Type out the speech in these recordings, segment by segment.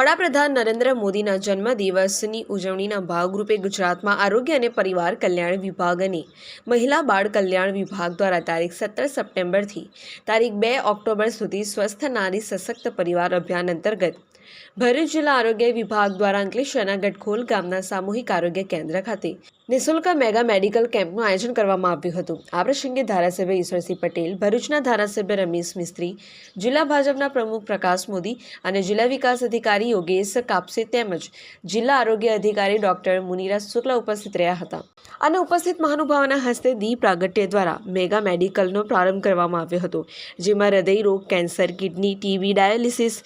વડાપ્રધાન નરેન્દ્ર મોદીના જન્મદિવસની ઉજવણીના ભાગરૂપે ગુજરાતમાં આરોગ્ય અને પરિવાર કલ્યાણ વિભાગ અને મહિલા બાળ કલ્યાણ વિભાગ દ્વારા તારીખ સત્તર સપ્ટેમ્બરથી તારીખ બે ઓક્ટોબર સુધી સ્વસ્થ, નારી, સશક્ત પરિવાર અભિયાન અંતર્ગત ભરૂચ જિલ્લા આરોગ્ય વિભાગ દ્વારા અંકલેશ્વરના ગટખોલ ગામના સામૂહિક આરોગ્ય કેન્દ્ર ખાતે નિઃશુલ્ક મેગા મેડિકલ કેમ્પનું આયોજન કરવામાં આવ્યું હતું. આ પ્રસંગે ધારાસભ્ય ઈશ્વરસિંહ પટેલ, ભરૂચના ધારાસભ્ય રમેશ મિસ્ત્રી, જિલ્લા ભાજપના પ્રમુખ પ્રકાશ મોદી અને જિલ્લા વિકાસ અધિકારી યોગેશ કાપસે તેમજ જિલ્લા આરોગ્ય અધિકારી ડોક્ટર મુનિરા શુક્લા ઉપસ્થિત રહ્યા હતા. અને ઉપસ્થિત મહાનુભાવોના હસ્તે દી પ્રાગટ્ય દ્વારા મેગા મેડિકલનો પ્રારંભ કરવામાં આવ્યો હતો, જેમાં હૃદય રોગ, cancer, kidney, TB, dialysis,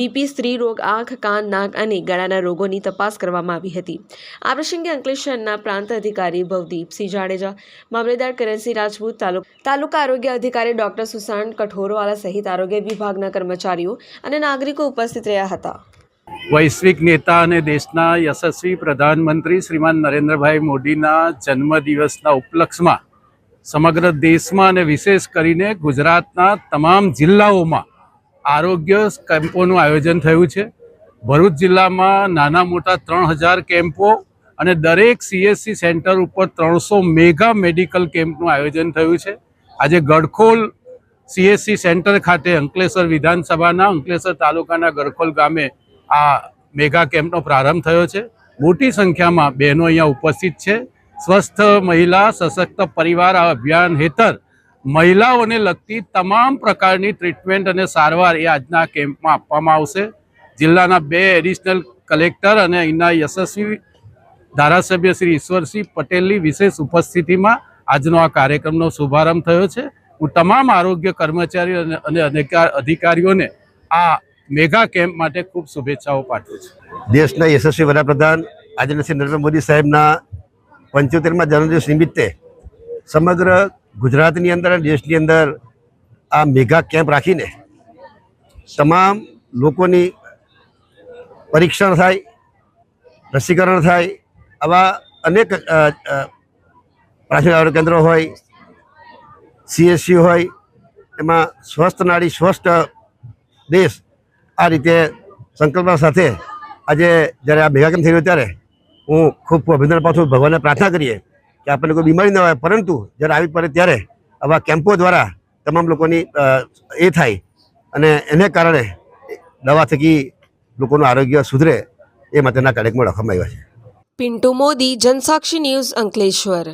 BP, સ્ત્રી રોગ, આંખ, કાન, નાક અને ગળાના રોગોની તપાસ કરવામાં આવી હતી. આ પ્રસંગે અંકલેશ્વરના પ્રાંત અધિકારી ભવદીપસિંહ જાડેજા, મામલેદાર કરણસિંહ રાજપૂત તાલુકા આરોગ્ય અધિકારી ડોક્ટર સુશાંત કઠોરવાલા સહિત આરોગ્ય વિભાગના કર્મચારીઓ અને નાગરિકો ઉપસ્થિત રહ્યા હતા. વૈશ્વિક નેતા અને દેશના યશસ્વી પ્રધાનમંત્રી શ્રીમાન નરેન્દ્રભાઈ મોદીના જન્મદિવસના ઉપલક્ષમાં સમગ્ર દેશમાં અને વિશેષ કરીને ગુજરાતના તમામ જિલ્લાઓમાં આરોગ્ય કેમ્પોનું આયોજન થયું છે. ભરૂચ જિલ્લામાં નાના મોટા ત્રણ હજાર કેમ્પો અને દરેક સીએસસી સેન્ટર ઉપર ત્રણસો મેગા મેડિકલ કેમ્પનું આયોજન થયું છે. આજે ગડખોલ સીએસસી સેન્ટર ખાતે અંકલેશ્વર વિધાનસભાના અંકલેશ્વર તાલુકાના ગડખોલ ગામે આ મેગા કેમ્પનો પ્રારંભ થયો છે. મોટી સંખ્યામાં બહેનો અહીંયા ઉપસ્થિત છે. સ્વસ્થ મહિલા, સશક્ત પરિવાર આ અભિયાન હેઠળ મહિલાઓને લગતી તમામ પ્રકારની ટ્રીટમેન્ટ અને સારવાર એ આજના કેમ્પમાં આપવામાં આવશે. જિલ્લાના બે એડિશનલ કલેક્ટર અને અહીંના યશસ્વી ધારાસભ્ય શ્રી ઈશ્વરસિંહ પટેલની વિશેષ ઉપસ્થિતિમાં આજનો આ કાર્યક્રમનો શુભારંભ થયો છે. હું તમામ આરોગ્ય કર્મચારીઓ અને અને અધિકાર અધિકારીઓને આ મેગા કેમ્પ માટે ખૂબ શુભેચ્છાઓ પાઠવું છું. દેશના યશસ્વી વડાપ્રધાન આજે શ્રી નરેન્દ્ર મોદી સાહેબના પંચોતેરમાં જન્મદિવસ નિમિત્તે સમગ્ર ગુજરાતની અંદર અને દેશની અંદર આ મેગા કેમ્પ રાખીને તમામ લોકોની પરીક્ષણ થાય, રસીકરણ થાય, આવા અનેક પ્રાથમિક આરોગ્ય કેન્દ્રો હોય, સીએસસી હોય, એમાં સ્વસ્થ નાડી સ્વસ્થ દેશ આ રીતે સંકલ્પના સાથે આજે જ્યારે આ ભેગા કેમ થઈ રહ્યો ત્યારે હું ખૂબ અભિનંદન પાછું ભગવાનને પ્રાર્થના કરીએ કે આપણને કોઈ બીમારી ન આવે, પરંતુ જ્યારે આવી પડે ત્યારે આવા કેમ્પો દ્વારા તમામ લોકોની એ થાય અને એને કારણે દવા થકી લોકોનું આરોગ્ય સુધરે એ માટેના કાર્યક્રમો રાખવામાં આવ્યા છે. પિન્ટુ મોદી, જનસાક્ષી ન્યૂઝ અંકલેશ્વર.